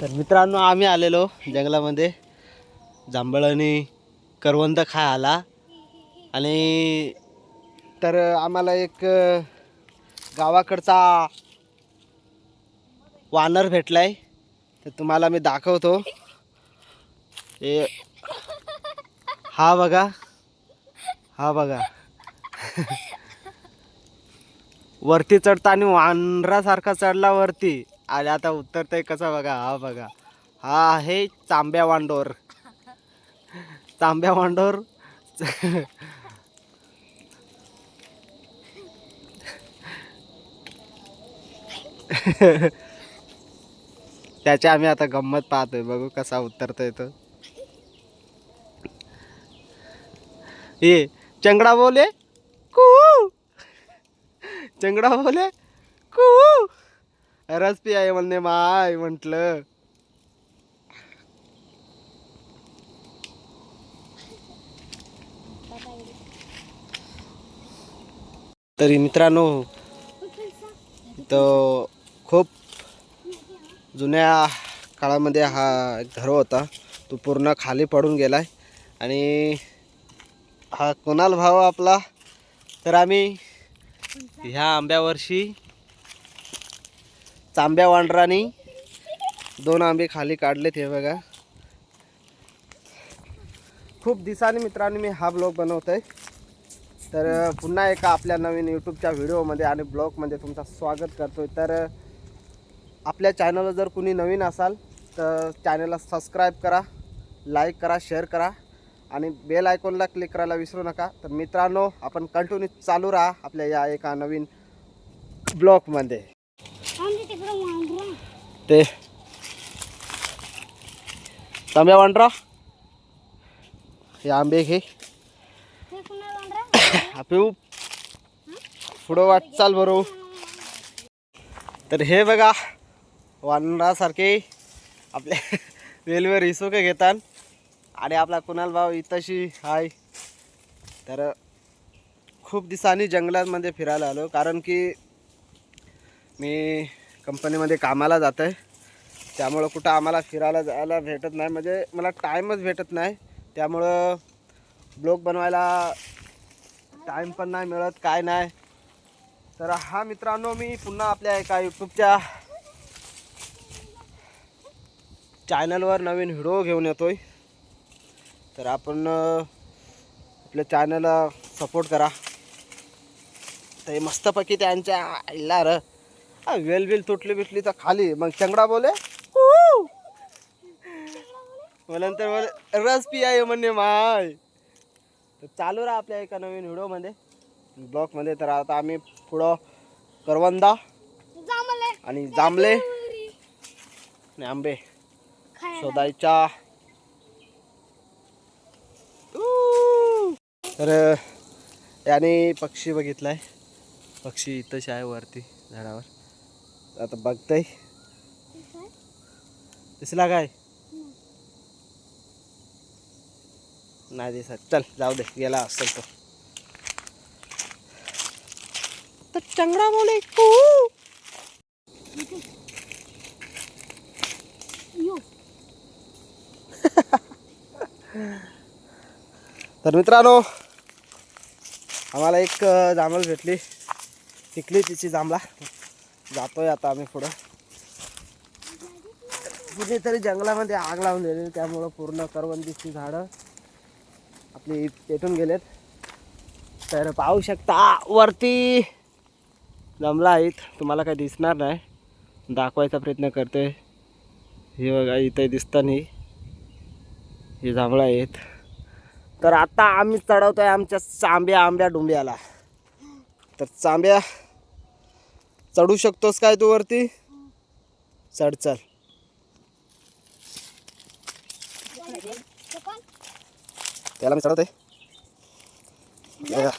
तर मित्रांनो आम्ही आलेलो जंगलामध्ये. जांभळ आणि करवंद खाय आला आणि तर आम्हाला एक गावाकडचा वानर भेटलाय. तर तुम्हाला मी दाखवतो. हे हा बघा. हा बघा. वरती चढताना वानरासारखा चढला वरती. आणि आता उतरतंय कसा बघा हा बघा. हा आहे चांब्या वांडोर. चांब्या वांडोर. त्याची आम्ही आता गंमत पाहतोय. बघू कसा उतरतोय तो. ये चंगडा बोले. कू चंगडा बोले. रस आहे म्हणणे माय म्हटलं. तरी मित्रांनो तो खूप जुन्या काळामध्ये हा एक घर होता. तो पूर्ण खाली पडून गेलाय आणि हा कुणाल भाव आपला? तर आम्ही ह्या आंब्यावर्षी चांब्या वांडरानी दोन आंबे खाली काढलेत हे बघा. खूप दिवसांनी मित्रांनो मी हा ब्लॉग बनवत आहे तर पुन्हा एका आपल्या नवीन यूट्यूबच्या व्हिडिओमध्ये आणि ब्लॉगमध्ये तुमचं स्वागत करतोय. तर आपल्या चॅनलवर जर कुणी नवीन असाल तर चॅनलला सबस्क्राईब करा लाईक करा शेअर करा आणि बेल आयकॉनला क्लिक करायला विसरू नका. तर मित्रांनो आपण कंटिन्यू चालू राहा आपल्या या एका नवीन ब्लॉगमध्ये. ते. तांब्या वांडरा हे आंबे घे. पिऊ पुढं वाटचाल भरू. तर हे बघा वानरासारखे आपल्या वेलवर हिसोके घेतात. आणि आपला कुणाल भाऊ इथंशी हाय. तर खूप दिवसांनी जंगलामध्ये फिरायला आलो कारण की मी कंपनीमध्ये कामाला जात आहे. त्यामुळं कुठं आम्हाला फिरायला जायला भेटत नाही. म्हणजे मला टाईमच भेटत नाही. त्यामुळं ब्लॉग बनवायला टाईम पण नाही मिळत काय नाही. तर हा मित्रांनो मी पुन्हा आपल्या एका यूट्यूबच्या चॅनलवर नवीन व्हिडिओ घेऊन येतोय. तर आपण आपल्या चॅनलला सपोर्ट करा. ते मस्तपैकी त्यांच्या आईला र वेल बिल तुटली बिटली तर खाली. मग चंगडा बोले? "ऊ." मग नंतर बोले रस पिया म्हणणे माय. तर चालू राहा आपल्या एका नवीन व्हिडिओमध्ये ब्लॉगमध्ये तर आता आम्ही पुढं करवंदा आणि जांभले आणि आंबे शोधायच्या. तर याने पक्षी बघितलाय. पक्षी इथंच आहे वरती झाडावर. आता बघताय. दिसला काय? नाही दिसत. चल जाऊ दे गेला असेल तो. तर चंगडा बोले कू तर मित्रांनो आम्हाला एक जांभळ भेटली. टिकली तिची जांभळा. जातोय आता आम्ही पुढं. कुठेतरी जंगलामध्ये आग लावून दिली त्यामुळं पूर्ण करवंदीची झाडं आपली पेटून गेलेत. तर पाहू शकता वरती जमला आहेत तुम्हाला काही दिसणार नाही. दाखवायचा प्रयत्न करतोय हे बघा इथे दिसतानी नाही. हे जांभळं आहेत. तर आता आम्ही चढवतोय आमच्या चांब्या आंब्या डुंब्याला. तर चांब्या चढू शकतोस काय तू वरती? चढ चल त्याला मी चढवते या.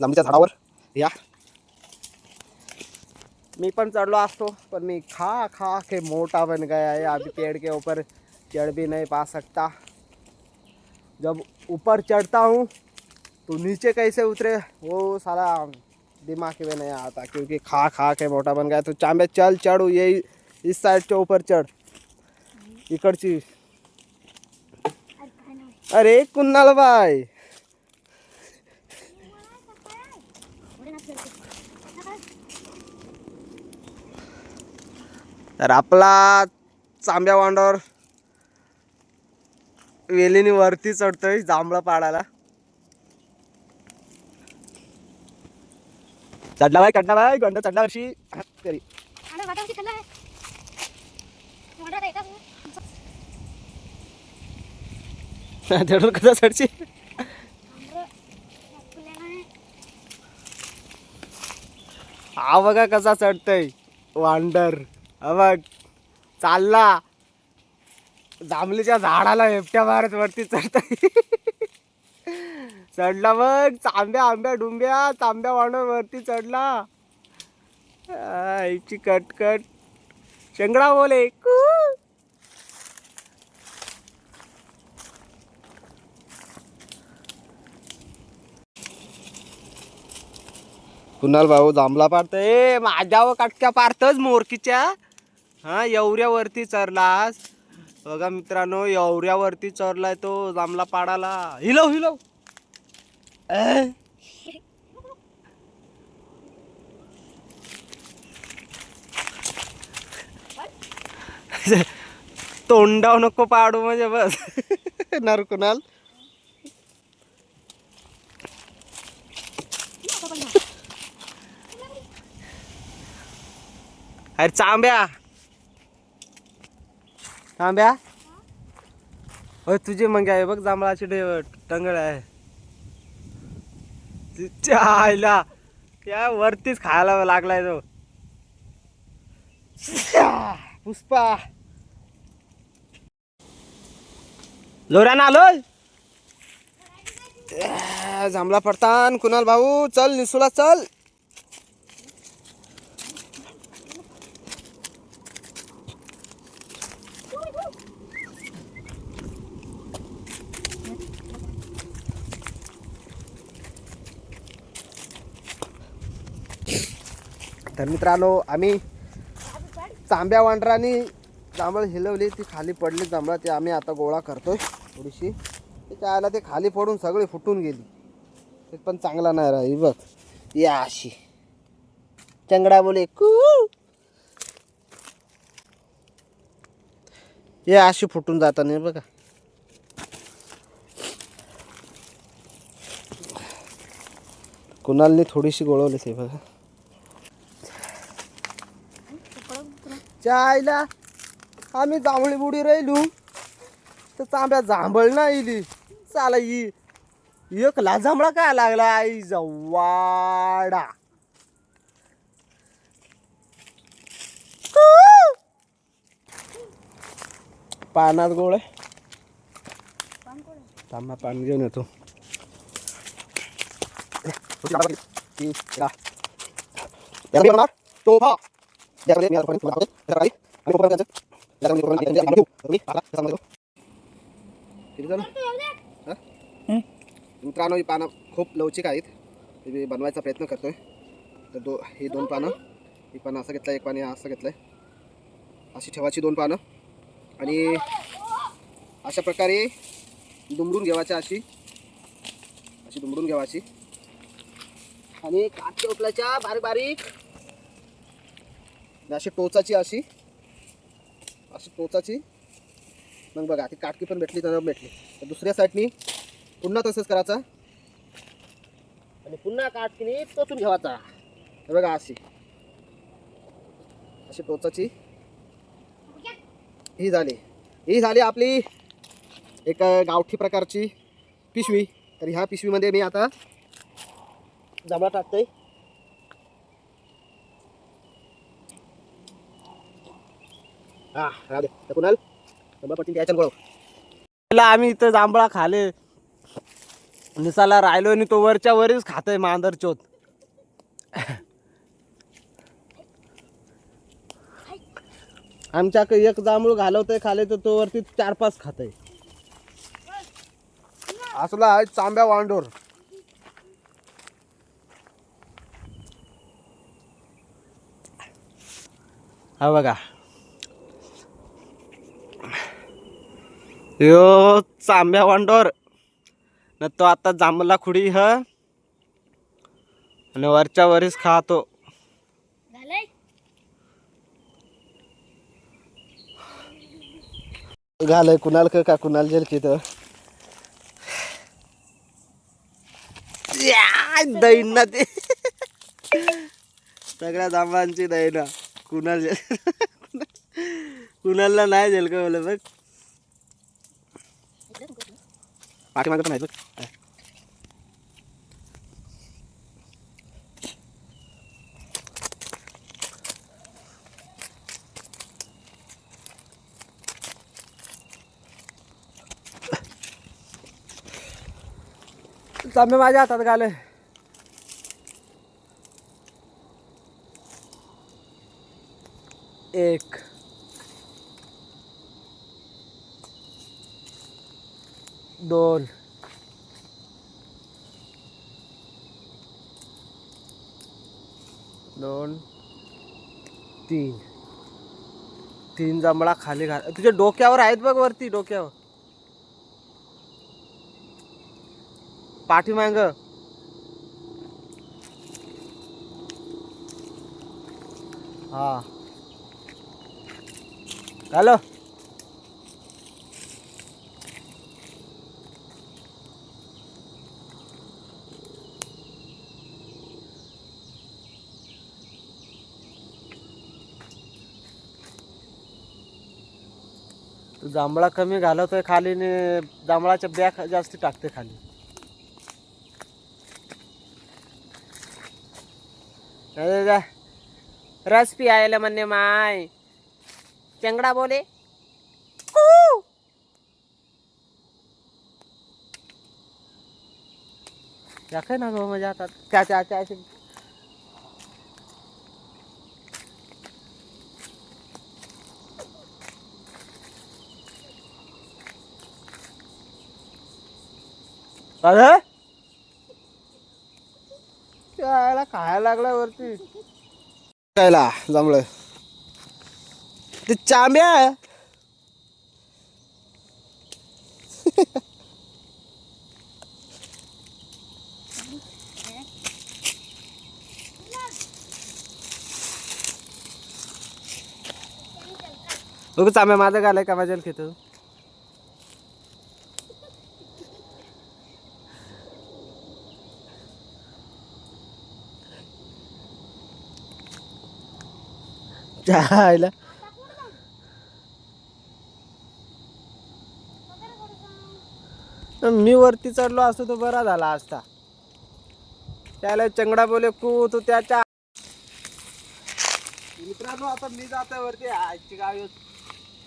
झाडावर. या. मी पण चढ़लो असतो पर मैं खा खा के मोटा बन गया है. अभी पेड़ के ऊपर चढ़ भी नहीं पा सकता. जब ऊपर चढ़ता हूँ तो नीचे कैसे उतरे? वो सारा दिमाग में नहीं आता क्योंकि खा खा के मोटा बन गया तो चांबे चल चढू यही इस साईडच्या ऊपर चढ। इकडची अरे कुन्नाल बाय तर आपला चांब्या वांडावर वेलीनी वरती चढतोय जांभळं पाडायला. चढला बाय चढला बाय गंड चढला वर्षी. तरी तेवढं कसं हा बघा कसा चढतय. वांडर. हा बघ. चालला. जांभलीच्या झाडाला हेपट्या मारत वरती चढतय. चढला बघ चांब्या आंब्या डुंब्या तांब्या वांडर वरती चढला इची कटकट. शेंगडा बोले कुणाल भाऊ जांभला पाडतोय. माझ्यावर काटक्या पारतच मोरकीच्या. हा एवऱ्यावरती चरलास बघा मित्रांनो एवऱ्यावरती चरलाय तो जांभला पाडाला हिलव हिलव. अं? तोंडाव नको पाडू म्हणजे बस. नर कुणाल अरे चांब्या. तांब्या होय तुझी मग आहे बघ जांभळाची डे टंगळ आहे. तिच्या आईला. त्या वरतीच खायला लागलाय तो. पुष्पा. जोरानं आलो अं, जांभळा पडतान कुणाल भाऊ? चल निसुला चल. तर मित्रांनो आम्ही तांब्या वांडरानी जांभळ हिलवली ती खाली पडली जांभळा ते आम्ही आता गोळा करतोय थोडीशी. त्याच्या आला ते खाली पडून सगळी फुटून गेली. ते पण चांगला नाही राही बघ. या अशी. चंगडा बोले कू. या अशी फुटून जाताना बघा. कुणालनी थोडीशी गोळवली ते बघा. चायला आम्ही जांभळी बुडी राहिलो तर तांब्या जांभळ नाही इली चाला ही एक ला जांभळा काय लागला आई जवाडा पानात गोळे आहे तांबा पाणी घेऊन येतो तो भा मित्रांनो ही पानं खूप लवचिक आहेत मी बनवायचा प्रयत्न करतोय तर दो ही दोन पानं ही पानं असं घेतलं एक पाणी असं घेतलंय अशी ठेवायची दोन पानं आणि अशा प्रकारे दुमडून घेवायची अशी अशी दुमडून घेवायची आणि काटच्या उचलायच्या बारीक बारीक आणि अशी टोचाची अशी अशी टोचाची. मग बघा ती काटकी पण भेटली तर भेटली. तर दुसऱ्या साईडनी पुन्हा तसंच करायचं. आणि पुन्हा काटकीने टोचून घ्यावाचा बघा अशी. अशी टोचाची. ही झाली. ही झाली आपली एक गावठी प्रकारची पिशवी. तर ह्या पिशवीमध्ये मी आता जमा टाकतोय. हा राहू दे. आम्ही इथं जांभळा खाले. निसाला राहिलो आणि तो वरच्या वरच खातोय मांदर चोत. आमच्याकडे एक जांभूळ घालवतोय खाले तर तो वरती चार पाच खातोय. असला आहे चांब्या वांडोर. हा बघा. यो चांब्या वांडोर. न तो आता जांभला खुडी ह. आणि वरच्या वरीच खातो. झालंय? घालय कुणाल का का कुणाल जेल की तर दैन ना ते. सगळ्या जांभळांची दैन. कुणाल जेल. कुणालला नाही जेल का बोल बघ? पाठीमागं पण नाही बघ. तांबे माझ्या हातात घाले एक. दोन. दोन. तीन. तीन जांभळा खाली घाल. तुझ्या डोक्यावर आहेत बघ वरती डोक्यावर. पाठीमाग. हा. हॅलो तू जांभळा कमी घालवतोय खाली ने जांभळाच्या बॅग जास्त टाकते खाली. रस पियायला म्हणणे माय. चंगडा बोले. काय ना गो मजा आता त्या त्या. अरे? खायला खायला लागला वरती खायला जमलं ते चांब्या. बघ चांब्या माझं घालाय का माझ्या खेतो जायला मी वरती चढलो असतो तो बरा झाला असता. त्याला चंगडा बोले कू तू त्याच्या मित्रांनो आता मी जातोय वरती. आजची गाव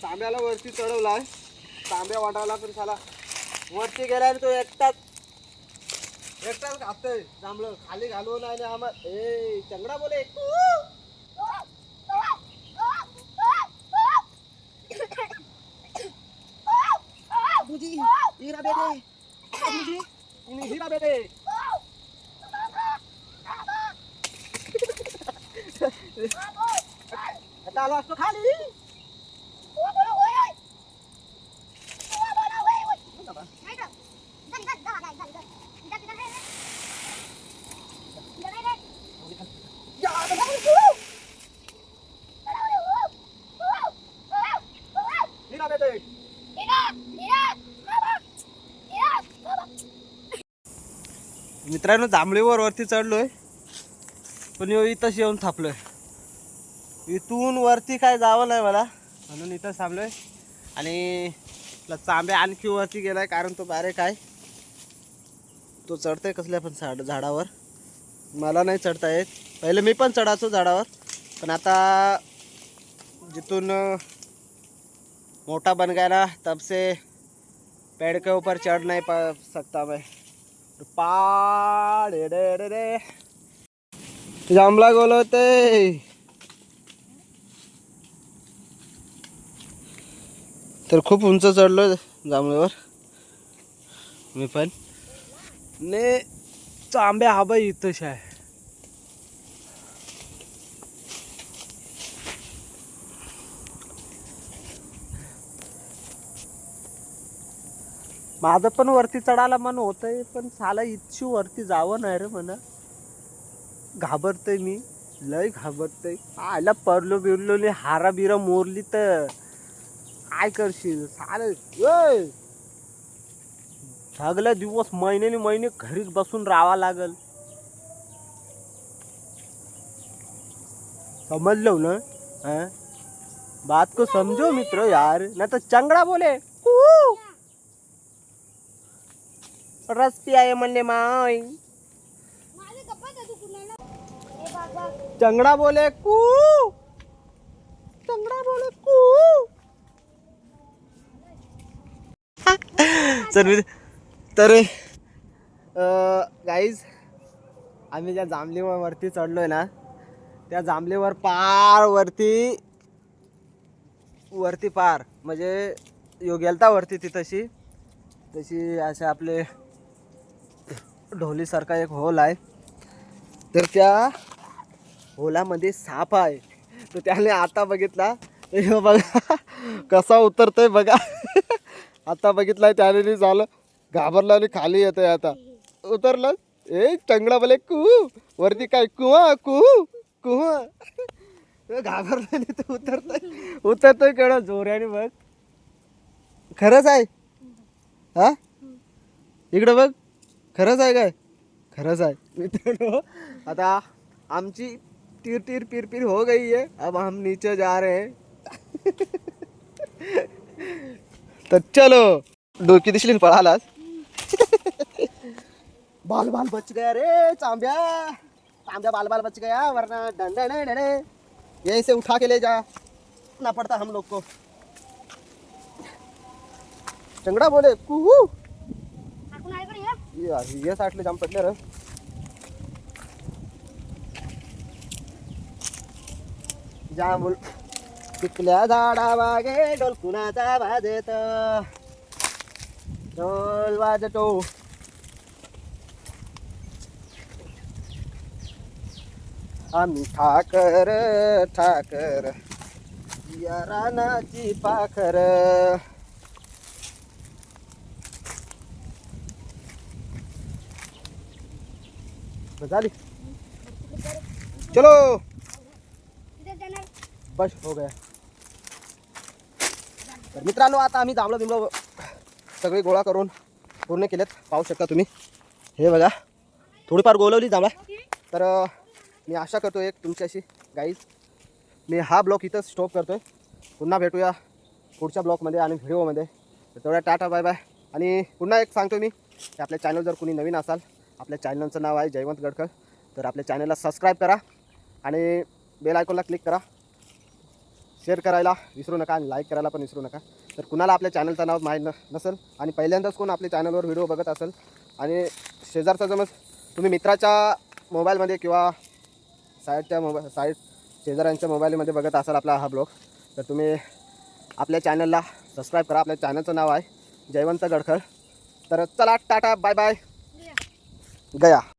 तांब्याला वरती चढवलाय तांब्या वाटायला पण झाला वरती गेल्याने तो एकटाच एकटाच घातोय जांभळं खाली घालवून आणि आम्हाला ए चंगडा बोले અમૃજી હીરા બેટે અમૃજી એની હીરા બેટે તારો આસ્તો ખાલી मित्रांनो जांभळीवर वरती चढलोय. पण यो इथंच येऊन थांबलोय. इथून वरती काय जावं नाही मला. म्हणून इथं थांबलोय. आणि आपला चांबे आणखी वरती गेलाय कारण तो बारीक आहे. तो चढतोय कसल्या पण झाड झाडावर. मला नाही चढता येत. पहिले मी पण चढायचो झाडावर. पण आता जिथून मोठा बन गया ना तब से पेड़ के ऊपर चढ़ नहीं पा सकता मैं. पाड़ रे रे रे जांभला गोलवते तर खूप उंच चढलो जांभळ्यावर मी पण. ने चांब्या हा बाई इथंच आहे. माझं पण वरती चढायला मन होतंय पण साला इच्छू वरती जावं नाही रे म्हणा. घाबरतय मी लय घाबरतय. आयला परलो बिरलो नी हारा बिरा मोरली तर. काय करशील? साल सगळ्या दिवस महिन्याने महिने घरीच बसून राहावा लागल. समजलो ना? हाँ? बात को समझो मित्र यार ना तो चंगड़ा बोले. कू रस पियाये म्हणले माय. चंगड़ा बोले कू. चंगड़ा बोले कू. तर मी तर गाईज आम्ही ज्या जांभलीवरती चढलोय ना त्या जांभलीवर पार वरती वरती पार म्हणजे यो गेलता वरती ती तशी. तशी असे आपले ढोलीसारखा एक होल आहे. तर त्या होलामध्ये साप आहे. तर त्याने आता बघितला. बघा कसा उतरतोय बघा. आता बघितलाय त्याने झालं. घाबरलं आणि खाली येतोय आता. उतरलं. ए चंगडा बोले कू वरती काय कुवा कू कुवा घाबरला तर उतरतोय. उतरतोय कळ जोऱ्याने बघ. खरंच आहे. हा? इकडं बघ. खरंच आहे काय? खरंच आहे. मित्रांनो आता आमची तीर तीर पीर पीर हो गई है. अब हम नीचे जा रहे हैं. तर चलो. डोकी दिसली ना पळालास बाल बाल बच गया रे चांब्या चांब्या बाल बाल बच गया वरना डंडे डंडे यहीं से उठा के ले जा. ना पड़ता हम लोग को. चंगड़ा बोले कुहू. ये साठले जाम पडले रे. जांभूळ पिकल्या झाडा मागे ढोल कुणाचा वाजत ढोल वाजतो. आम्ही ठाकर ठाकर या रानाची पाखर. झाली चलो. बस हो गया. तर मित्रांनो आता आम्ही जांभळं बिमलं सगळे गोळा करून पूर्ण केलेत. पाहू शकता तुम्ही. हे बघा. थोडीफार गोलवली जांभळा. तर मी आशा करतो एक तुमच्याशी गाईज मी हा ब्लॉग इथंच स्टॉप करतो आहे पुन्हा भेटूया पुढच्या ब्लॉगमध्ये आणि व्हिडिओमध्ये. तेवढ्या टाटा बाय बाय आणि पुन्हा एक सांगतो मी की आपल्या चॅनल जर कोणी नवीन असाल आपल्या चॅनलचं नाव आहे जयवंत गडकर तर आपल्या चॅनलला सबस्क्राईब करा आणि बेल आयकॉनला क्लिक करा. शेअर करायला विसरू नका आणि लाईक करायला पण विसरू नका. तर कुणाला आपल्या चॅनलचं नाव माहीत न नसेल आणि पहिल्यांदाच कोण आपल्या चॅनलवर व्हिडिओ बघत असेल आणि शेजारचा जमस तुम्ही मित्राच्या मोबाईलमध्ये किंवा साईडच्या मोबाईल साईड शेजाऱ्यांच्या मोबाईलमध्ये बघत असाल आपला हा ब्लॉग तर तुम्ही आपल्या चॅनलला सबस्क्राईब करा. आपल्या चॅनलचं नाव आहे जयवंत गडखळ. तर चला टाटा बाय बाय गया